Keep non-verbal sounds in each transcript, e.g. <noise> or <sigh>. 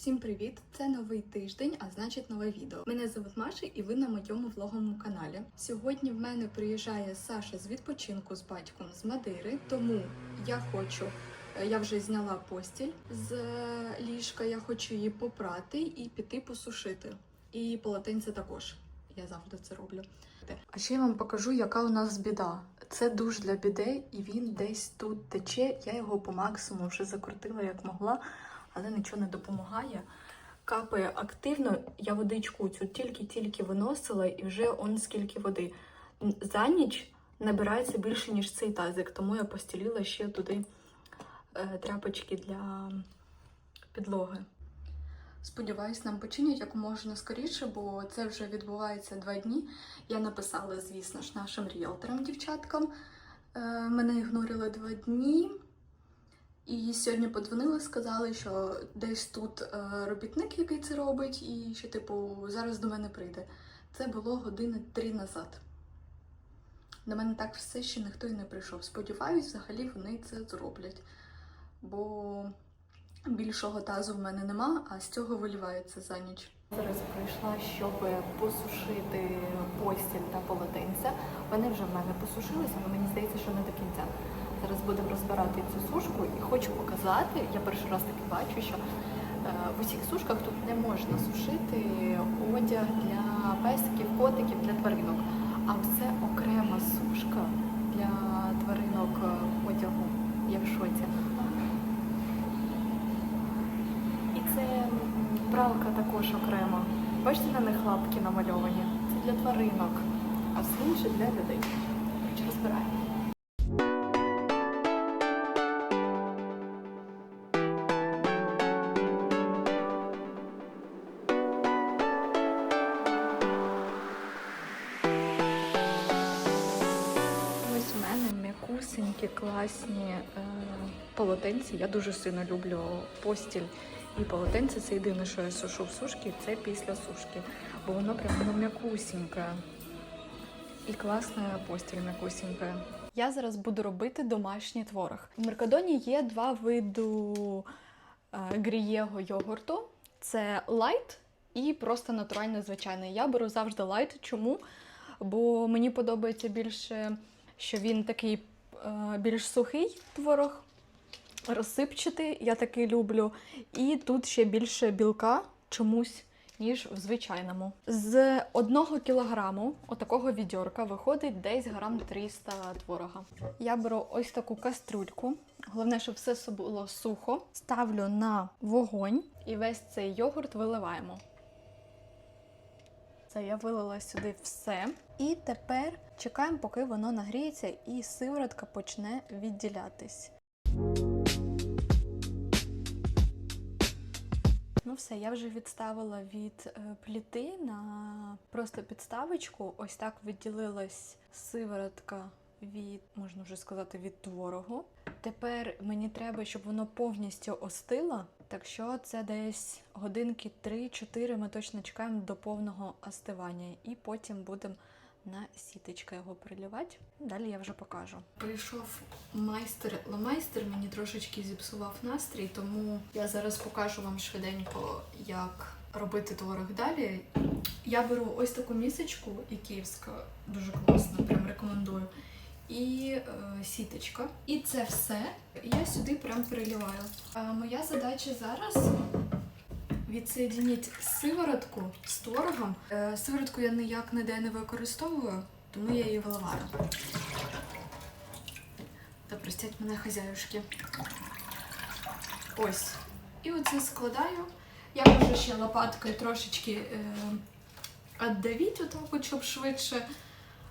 Всім привіт! Це новий тиждень, а значить нове відео. Мене звуть Маша, і ви на моєму влоговому каналі. Сьогодні в мене приїжджає Саша з відпочинку з батьком з Мадири, тому я хочу. е, Я вже зняла постіль з е, ліжка, я хочу її попрати і піти посушити. І полотенце також. Я завжди це роблю. А ще я вам покажу, яка у нас біда. Це душ для біде, і він десь тут тече. Я його по максимуму вже закрутила як могла, але нічого не допомагає. Капає активно, я водичку цю тільки-тільки виносила, і вже он скільки води. За ніч набирається більше, ніж цей тазик, тому я постілила ще туди е, тряпочки для підлоги. Сподіваюсь, нам починять як можна скоріше, бо це вже відбувається два дні. Я написала, звісно ж, нашим ріелторам, дівчаткам. Е, мене ігнорили два дні. І сьогодні подзвонили, сказали, що десь тут е, робітник, який це робить, і що, типу, зараз до мене прийде. Це було години три назад. До мене так все ще ніхто і не прийшов. Сподіваюсь, взагалі вони це зроблять. Бо більшого тазу в мене нема, а з цього вилівається за ніч. Зараз прийшла, щоб посушити постіль та полотенця. Вони вже в мене посушилися, але мені здається, що не до кінця. Зараз будемо розбирати цю сушку і хочу показати. Я перший раз таки бачу, що е, в усіх сушках тут не можна сушити одяг для песиків, котиків, для тваринок. А це окрема сушка для тваринок е, одягу. Я в шоці. І це пралка також окремо. Бачите, на них лапки намальовані. Для тваринок, а все для людей. Коротше, розбираємо. Ось в мене м'якусенькі, класні е, полотенці. Я дуже сильно люблю постіль і полотенце. Це єдине, що я сушу в сушки, це після сушки. Бо воно прям ну, м'якусеньке. І класна постіль м'якусенька. Я зараз буду робити домашній творог. В Меркадоні є два виду е, грієго йогурту: це лайт і просто натуральний звичайний. Я беру завжди лайт. Чому? Бо мені подобається більше, що він такий е, більш сухий творог, розсипчатий, я такий люблю. І тут ще більше білка чомусь, ніж в звичайному. З одного кілограму отакого відьорка виходить десь грам 300 творога. Я беру ось таку каструльку. Головне, щоб все було сухо. Ставлю на вогонь і весь цей йогурт виливаємо. Це я вилила сюди все. І тепер чекаємо, поки воно нагріється і сиворотка почне відділятись. Ну все, я вже відставила від е, пліти на просто підставочку. Ось так відділилась сиворотка від, можна вже сказати, від творогу. Тепер мені треба, щоб воно повністю остило. Так що це десь годинки 3-4 ми точно чекаємо до повного остивання. І потім будемо на сіточка його прилівати. Далі я вже покажу. Прийшов майстер ламайстер, мені трошечки зіпсував настрій, тому я зараз покажу вам швиденько, як робити творог далі. Я беру ось таку місочку ікеївська, дуже класна, прям рекомендую. І е, сіточка. І це все я сюди прям переливаю. А моя задача зараз відсоєдініть сиворотку з творогом. Е, сиворотку я ніяк ніде не використовую, тому я її виливаю. Та простять мене хазяюшки. Ось. І оце складаю. Я можу ще лопаткою трошечки е, віддавити, отак, щоб швидше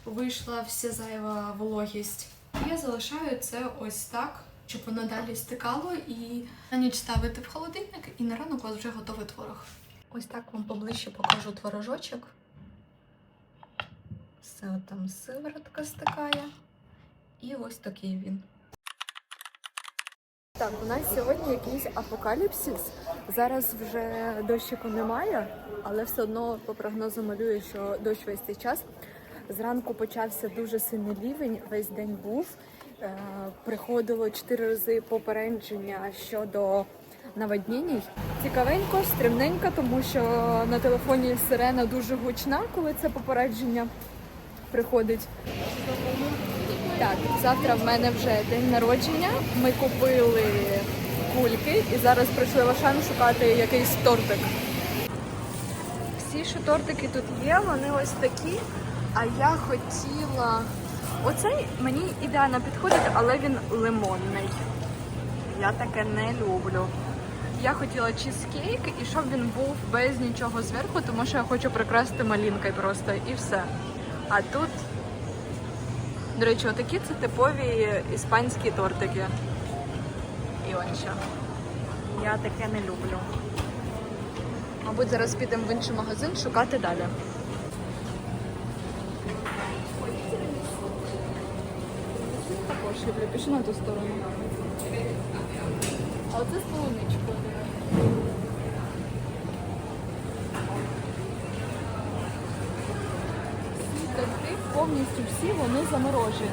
вийшла вся зайва вологість. Я залишаю це ось так, щоб воно далі стикало і на ніч ставити в холодильник, і на ранок у вас вже готовий творог. Ось так вам поближче покажу творожочок. Все там сиворотка стикає. І ось такий він. Так, у нас сьогодні якийсь апокаліпсис. Зараз вже дощику немає, але все одно по прогнозу малює, що дощ весь цей час. Зранку почався дуже сильний лівень, весь день був. Е, приходило чотири рази попередження щодо наводнінь. Цікавенько, стрімненько, тому що на телефоні сирена дуже гучна, коли це попередження приходить. Так, завтра в мене вже день народження. Ми купили кульки і зараз прийшли в Ашан шукати якийсь тортик. Всі, що тортики тут є, вони ось такі. А я хотіла. Оцей мені ідеально підходить, але він лимонний. Я таке не люблю. Я хотіла чизкейк і щоб він був без нічого зверху, тому що я хочу прикрасти малінкою просто і все. А тут, до речі, отакі це типові іспанські тортики. І он що. Я таке не люблю. Мабуть, зараз підемо в інший магазин шукати далі. Люблю, пішли на ту сторону. А оце з полуничкою. Всі торти, повністю всі вони заморожені.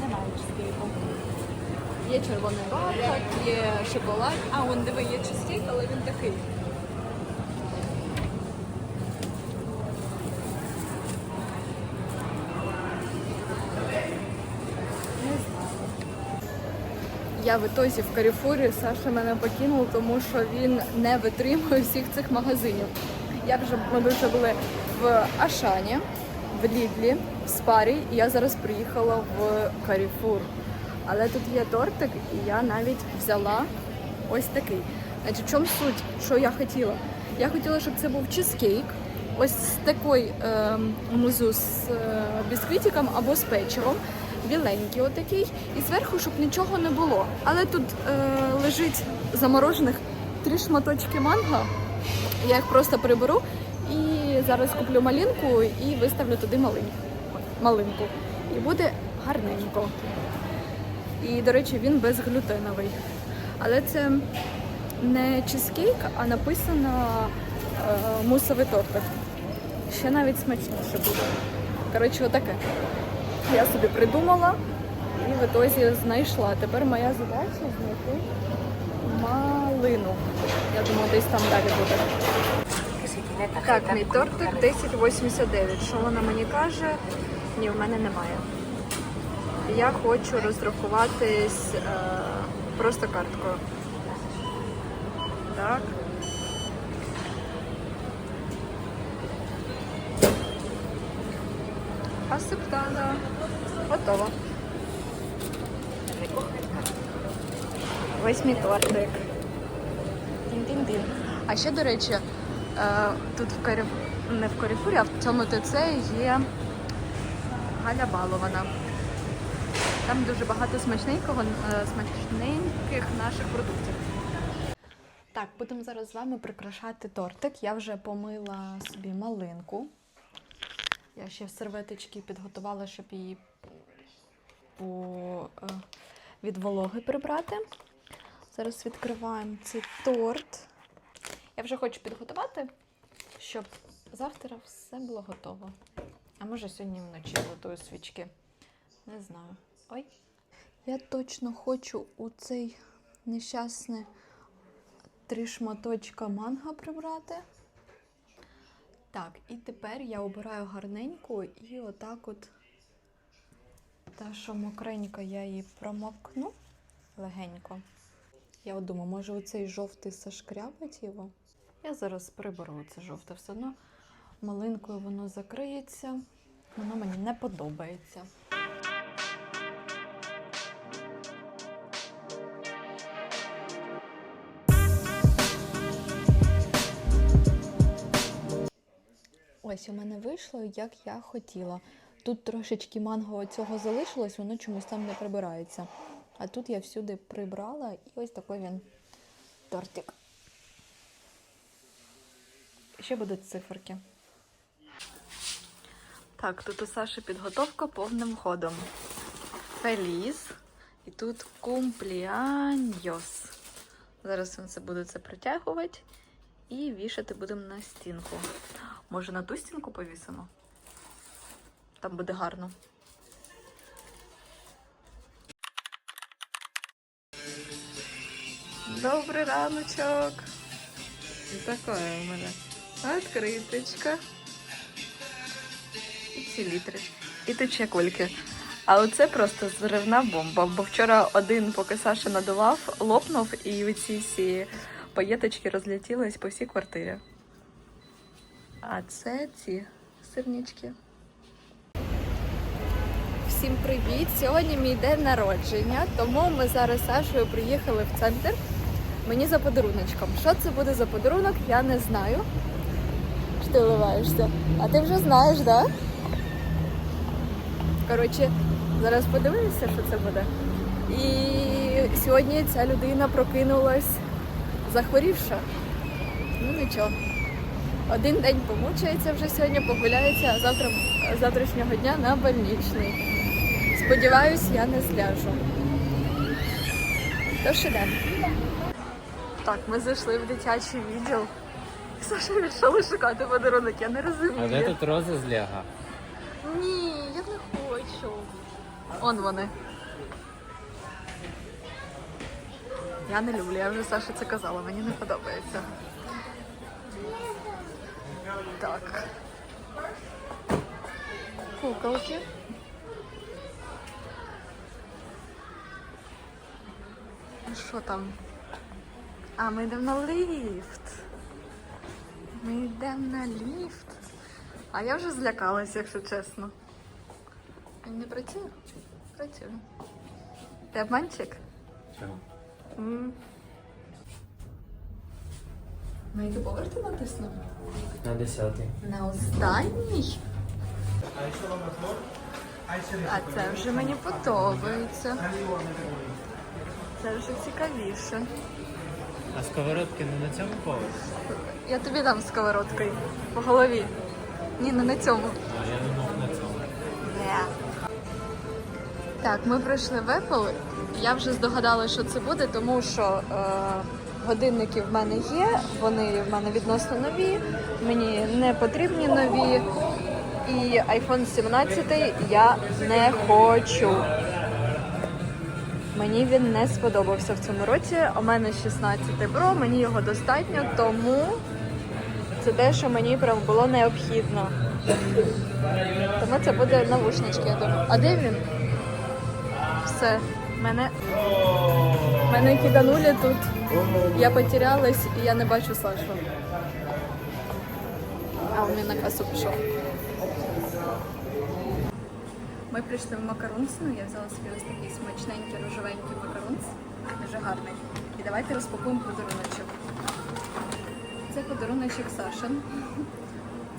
Немає чизкейку. Є червоний бархат, є шоколад. А, вон диви, є чизкейк, але він такий. Я в ітозі в Каріфурі Саша мене покинув, тому що він не витримує всіх цих магазинів. Я вже ми вже були в Ашані, в Лідлі, в Спарі, і я зараз приїхала в Каріфур. Але тут є тортик, і я навіть взяла ось такий. Значить, в чому суть, що я хотіла? Я хотіла, щоб це був чизкейк, ось з такою е, музу з е, бісквітиком або з печивом, біленький отакий, і зверху, щоб нічого не було. Але тут е, лежить заморожених три шматочки манго. Я їх просто приберу і зараз куплю малинку і виставлю туди малинку. І буде гарненько. І, до речі, він безглютеновий. Але це не чизкейк, а написано е, мусовий тортик. Ще навіть смачніше буде. Коротше, отаке. Я собі придумала і в ітозі знайшла. Тепер моя задача знайти малину. Я думаю, десь там далі буде. Так, мій тортик 10,89. Що вона мені каже? Ні, в мене немає. Я хочу розрахуватись е, просто карткою. Так. Асептада. Готово. Ось мій тортик. Тін-тін-тін. А ще, до речі, е, тут в Карі... не в Каріфурі, а в цьому ТЦ є Галя Балована. Там дуже багато смачненького, е, смачненьких наших продуктів. Так, будемо зараз з вами прикрашати тортик. Я вже помила собі малинку. Я ще серветочки підготувала, щоб її по, е, від вологи прибрати. Зараз відкриваємо цей торт. Я вже хочу підготувати, щоб завтра все було готово. А може сьогодні вночі готую свічки. Не знаю. Ой. Я точно хочу у цей нещасний три шматочка манго прибрати. Так, і тепер я обираю гарненьку і отак от та, що мокренька, я її промокну легенько. Я от думаю, може оцей жовтий сашкрябить його? Я зараз приберу це жовте все одно. Малинкою воно закриється. Воно мені не подобається. Ось у мене вийшло, як я хотіла. Тут трошечки манго цього залишилось, воно чомусь там не прибирається. А тут я всюди прибрала і ось такий він тортик. Ще будуть циферки. Так, тут у Саші підготовка повним ходом. Феліз. І тут кумпліаньос. Зараз він це буде це притягувати і вішати будемо на стінку. Може на ту стінку повісимо? Там буде гарно. Добрий раночок. І таке у мене. Откриточка. І селітрич. І тече кульки. А оце просто зривна бомба. Бо вчора один, поки Саша надував, лопнув, і оці всі паєточки розлетілись по всій квартирі. А це ці сирнички. Всім привіт! Сьогодні мій день народження, тому ми зараз Сашою приїхали в центр. Мені за подаруночком. Що це буде за подарунок, я не знаю. Що ти вливаєшся? А ти вже знаєш, так? Да? Коротше, зараз подивимося, що це буде. І сьогодні ця людина прокинулась захворівша. Ну нічого. Один день помучається вже сьогодні, погуляється, а завтра завтрашнього дня на больничний. Сподіваюсь, я не зляжу. Тож ідемо. Так, ми зайшли в дитячий відділ. Саша вирішила шукати подарунок, я не розумію. А де тут роза з Лего? Ні, я не хочу. Он вони. Я не люблю, я вже Саші це казала, мені не подобається. Так. Куколки. Що там? А, ми йдемо на ліфт. Ми йдемо на ліфт. А я вже злякалась, якщо чесно. Він не працює? Працює. Ти обманщик? Чого? М. На який поверх ти натиснув? На десятий. На останній? А це вже мені подобається. Це вже цікавіше. А сковородки не на цьому поверсі? Я тобі дам сковородкою по голові. Ні, не на цьому. А я думав на цьому. Так, ми прийшли в Apple. Я вже здогадалася, що це буде, тому що е, годинники в мене є, вони в мене відносно нові, мені не потрібні нові. І iPhone 17 я не хочу. Мені він не сподобався в цьому році. У мене 16 Pro, мені його достатньо, тому це те, що мені прям було необхідно. Тому це буде навушнички, я думаю. А де він? Все. Мене, мене киданули тут. Я потерялась і я не бачу Сашу. А він на касу пішов. Ми прийшли в макарунсну, я взяла собі ось такий смачненький рожевенький макарунс. Дуже гарний. І давайте розпакуємо подаруночок. Це подаруночок Сашин.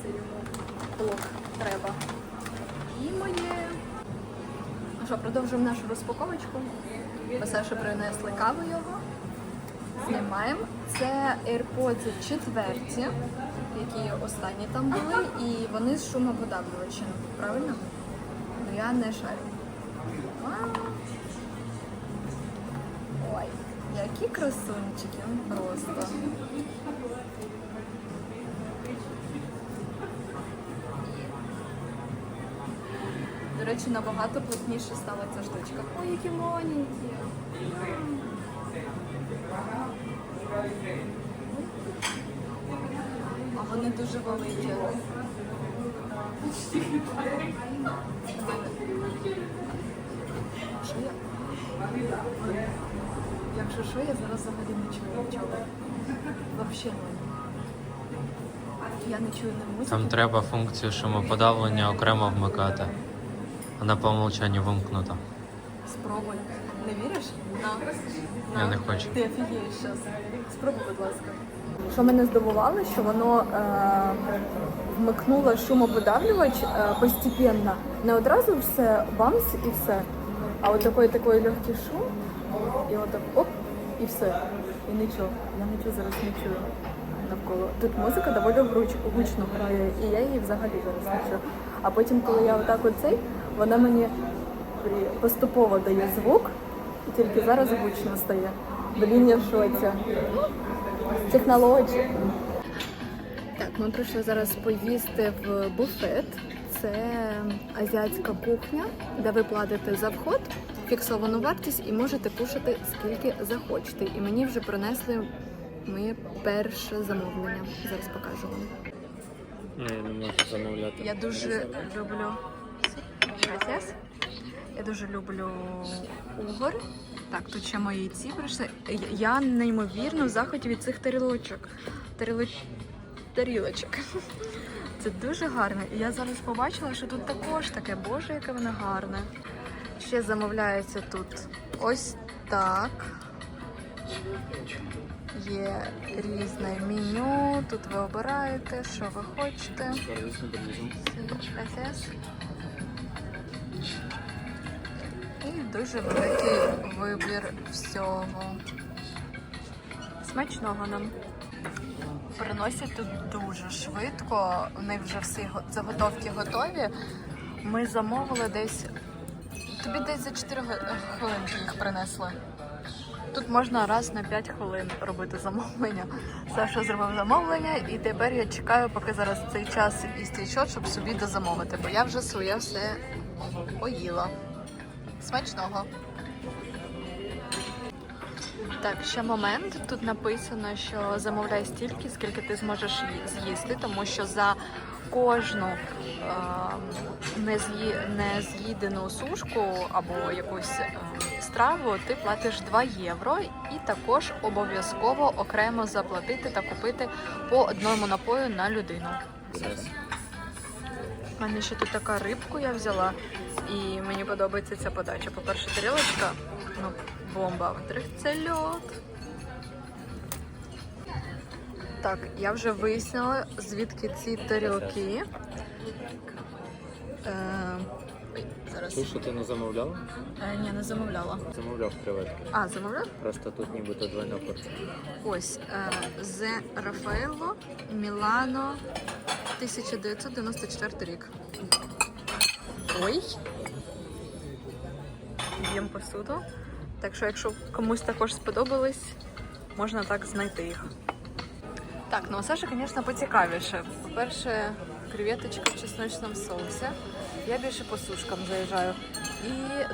Це йому блок треба. І моє. Ну що, продовжуємо нашу розпаковочку. Саша принесли каву його. Знімаємо. Це AirPods четверті, які останні там були, і вони з шумоподавлювачем. Правильно? Ну я не шарю. Ой, які красунчики, ну просто. До речі, набагато плотніше стала ця штучка. Ой, які маленькі. А вони дуже великі. Якщо що, я зараз взагалі не чую нічого. Взагалі. Я не чую не музики. Там треба функцію шумоподавлення окремо вмикати. Вона по умолчанню вимкнута. Спробуй. Не віриш? На. Я не хочу. Ти офігієш зараз. Спробуй, будь ласка. Що мене здивувало, що воно е, вмикнуло шумоподавлювач е, постепенно. Не одразу все бамс і все. А от такий такий легкий шум, і отак оп, і все. І нічого. Я нічого зараз не чую навколо. Тут музика доволі гучно грає, і я її взагалі зараз не чую. А потім, коли я отак оцей, вона мені поступово дає звук, і тільки зараз гучно стає. Блін, я в шоці. Технології. Так, ми прийшли зараз поїсти в буфет. це азіатська кухня, де ви платите за вход, фіксовану вартість і можете кушати скільки захочете. І мені вже принесли моє перше замовлення. Зараз покажу вам. Я не можу замовляти. Я дуже люблю. Я дуже люблю угор. Так, тут ще мої ці прийшли. Я- неймовірно в захваті від цих тарілочок. Тарілоч... Тарілочок. <laughs> Це дуже гарно. І я зараз побачила, що тут також таке. Боже, яке воно гарне. Ще замовляється тут ось так. Є різне меню. Тут ви обираєте, що ви хочете. Дуже великий вибір всього. Смачного нам. Приносять тут дуже швидко. У них вже всі заготовки готові. Ми замовили десь. Тобі десь за 4 го- хвилинки їх принесли. Тут можна раз на 5 хвилин робити замовлення. Саша зробив замовлення, і тепер я чекаю, поки зараз цей час істече, щоб собі дозамовити, бо я вже своє все поїла. Смачного. Так, ще момент. Тут написано, що замовляй стільки, скільки ти зможеш з'їсти, тому що за кожну е, не, з'ї, не з'їдену сушку або якусь е, страву ти платиш 2 євро, і також обов'язково окремо заплатити та купити по одному напою на людину. У мене ще тут така рибку я взяла, і мені подобається ця подача. По-перше, тарілочка, ну, бомба. Во-вторых, це льод. Так, я вже вияснила, звідки ці тарілки. Е, ой, зараз. Ту, що ти не замовляла? Е, ні, не замовляла. Замовляв креветки. А, замовляв? Просто тут нібито двойна порція. Ось е, Зе Рафаелло, Мілано, 1994 рік. Ой. Б'ємо посуду. Так що, якщо комусь також сподобались, можна так знайти їх. Так, ну у Саші, звісно, поцікавіше. По-перше, креветочка в чесночному соусі. Я більше по сушкам заїжджаю. І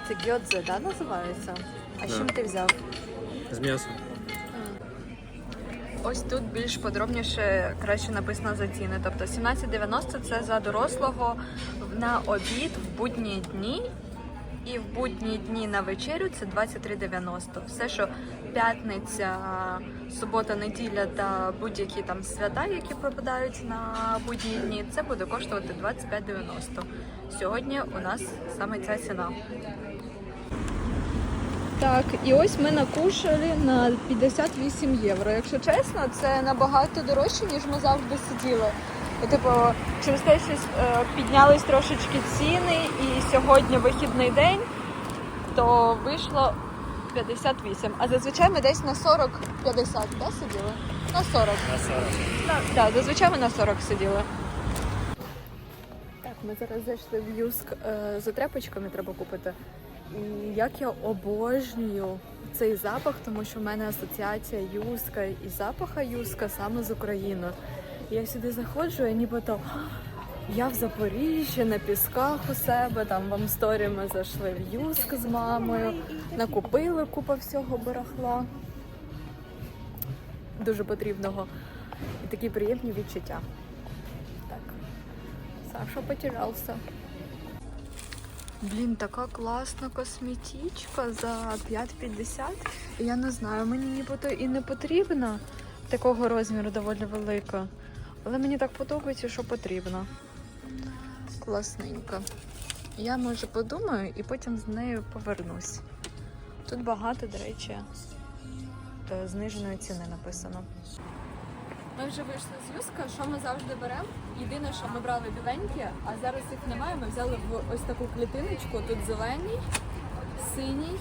це гьодзе, да, називається? А Да. чим ти взяв? З м'ясом. Ось тут більш подробніше краще написано за ціни. Тобто 17,90 це за дорослого на обід в будні дні. І в будні дні на вечерю це 23,90. Все, що п'ятниця, субота, неділя та будь-які там свята, які припадають на будні дні, це буде коштувати 25,90. Сьогодні у нас саме ця ціна. Так, і ось ми накушали на 58 євро. Якщо чесно, це набагато дорожче, ніж ми завжди сиділи. Типу, через те, що е, піднялись трошечки ціни, і сьогодні вихідний день, то вийшло 58. А зазвичай ми десь на 40-50, да, сиділи? На 40. На 40. Так, да, зазвичай ми на 40 сиділи. Так, ми зараз зайшли в Юск е, за тряпочками треба купити. І як я обожнюю цей запах, тому що в мене асоціація Юска і запаха Юска саме з України. Я сюди заходжу, і нібито «А, я в Запоріжжі на пісках у себе, там в Амсторі ми зайшли в Юск з мамою, накупили купа всього барахла. Дуже потрібного. І такі приємні відчуття. Так. Саша потерявся. Блін, така класна косметичка за 5,50. Я не знаю, мені нібито і не потрібна такого розміру доволі велика. Але мені так подобається, що потрібно. Класненько. Я може подумаю і потім з нею повернусь. Тут багато, до речі, е, зниженої ціни написано. Ми вже вийшли з Юска. Що ми завжди беремо? Єдине, що ми брали біленькі, а зараз їх немає. Ми взяли в ось таку клітиночку. Тут зелений, синій,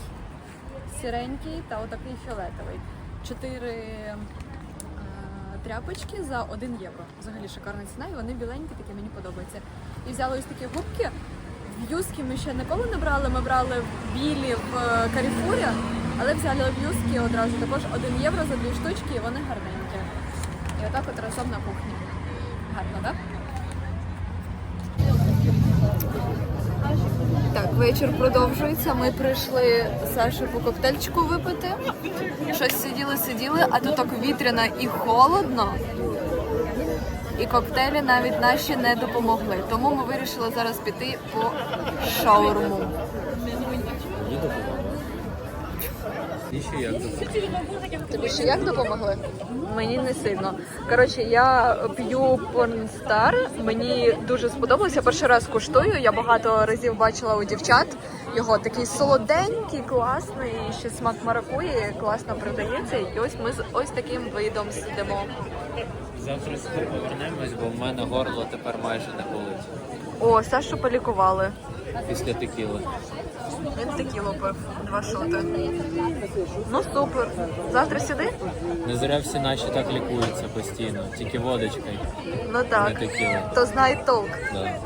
сіренький та отакий фіолетовий. Чотири тряпочки за 1 євро. Взагалі шикарна ціна, і вони біленькі, такі мені подобаються. І взяли ось такі губки. В Юскі ми ще ніколи не брали. Ми брали в білі в е, Каріфурі, але взяли в Юскі одразу також 1 євро за дві штучки, і вони гарненькі. І отак от разом на кухні. Гарно, так? Так, вечір продовжується. Ми прийшли Саші по коктейльчику випити. Щось сиділи, сиділи, а тут так вітряно і холодно. І коктейлі навіть наші не допомогли. Тому ми вирішили зараз піти по шаурму. І ще як Тобі ще як допомогли? Мені не сильно. Коротше, я п'ю порнстар. Мені дуже сподобалося. Перший раз куштую. Я багато разів бачила у дівчат. Його такий солоденький, класний, ще смак маракуї, класно продається. І ось ми з ось таким видом сидимо. Завтра сюди повернемось, бо в мене горло тепер майже не болить. О, Сашу полікували. Після текіли. Він текіло пив, два шоти. Ну супер. Завтра сюди? Не зря всі наші так лікуються постійно, тільки водочкою, Ну не так. текіли. То знає толк. Да.